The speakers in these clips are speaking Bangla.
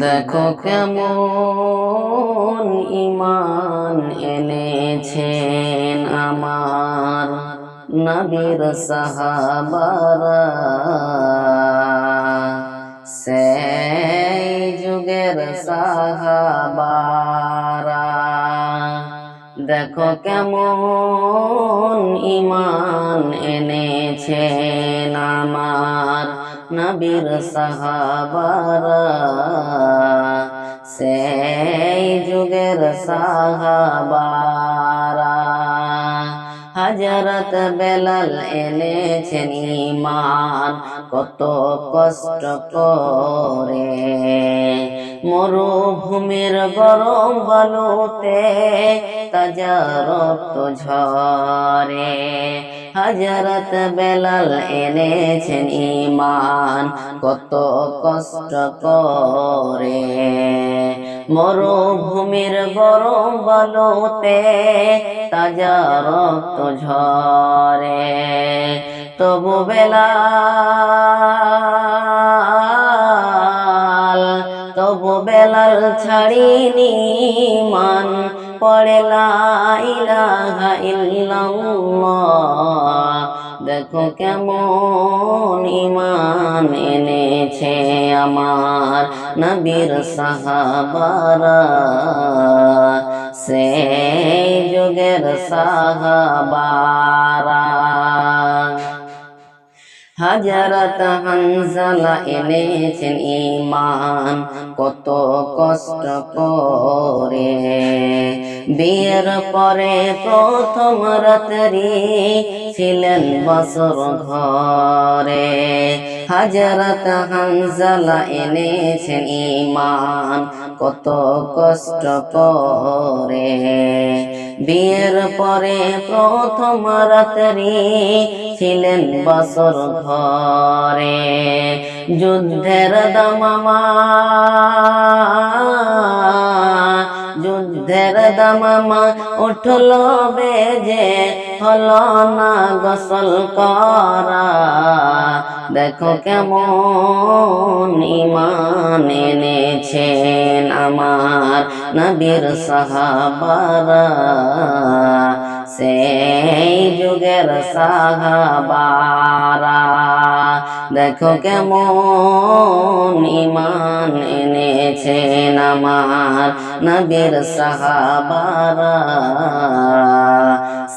দেখো কেমন ইমান এনেছেন আমার নবীর সাহাবারা। সেই যুগের সাহাবারা। দেখো কেমন ইমান এনেছেন আমার নবীর সাহাবারা, সেই যুগের সাহাবারা। হজরত বেলাল এনেছেন ইমান কত কষ্ট করে। মরুভূমির গরম বালুতে তাজা রক্ত ঝরে। হজরত বেলাল এনেছেন ইমান কত কষ্ট করে মরুভূমির গরম বালুতে তাজা রক্ত ঝরে। তবু বেলাল তবু বেলাল ছাড়িনি মান পড়ে লাইলা ইলাহা ইল্লাল্লাহ। দেখো কেমন ইমান এনেছে আমার নবীর সাহাবারা। সেই যুগের সাহাবারা। হাজারত হানজালা এনেছেন ইমান কত কষ্ট করে। বিয়ের পরে প্রথম রাত্রি ছিলেন বছর ঘরে। হাজারত হানজালা এনেছেন ইমান কত কষ্ট করে। বিয়ের পরে প্রথম রাত্রি ছিলেন বছর ঘরে। যুদ্ধের দামামা যুদ্ধের দামামা উঠল বেজে, হল না গোসল করা। দেখো কেমন ইমান এনেছেন আমার নবীর সাহাবারা। সেই যুগের সাহাবারা। দেখো কেমন ইমান এনেছেন আমার নবীর সাহাবারা।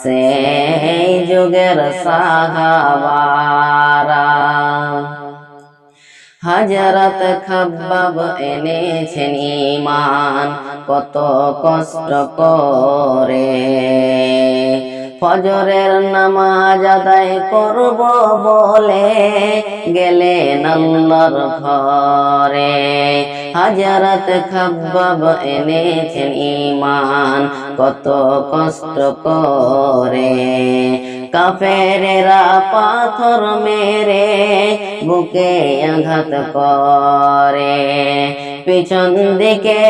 সেই যুগের সাহাবারা হাজারত খাব্বাব এনেছেন ইমান কত কষ্ট করে। ফজরের নামাজ আদায় করব বলে গেলেন আল্লাহর ঘরে। হাজারত খাব্বাব এনেছেন ইমান কত কষ্ট করে। কাফেরেরা পাথর মেরে, বুকে আঘাত করে। পিছন দিকে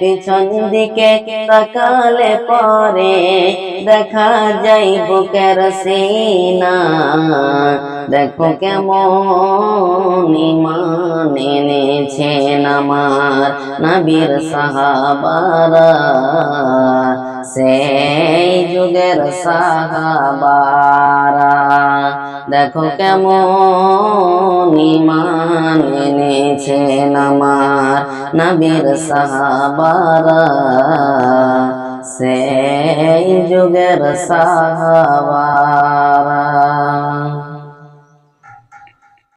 পিছন দিকে তাকালে পরে দেখা যাই বুকের সিনা। দেখো কেমন ইমান এনেছেন আমার নবীর সাহাবারা। সেই যুগের সাহাবারা। দেখো কেমন ইমান এনেছেন আমার নবীর সাহাবারা। সেই যুগের সাহাবারা।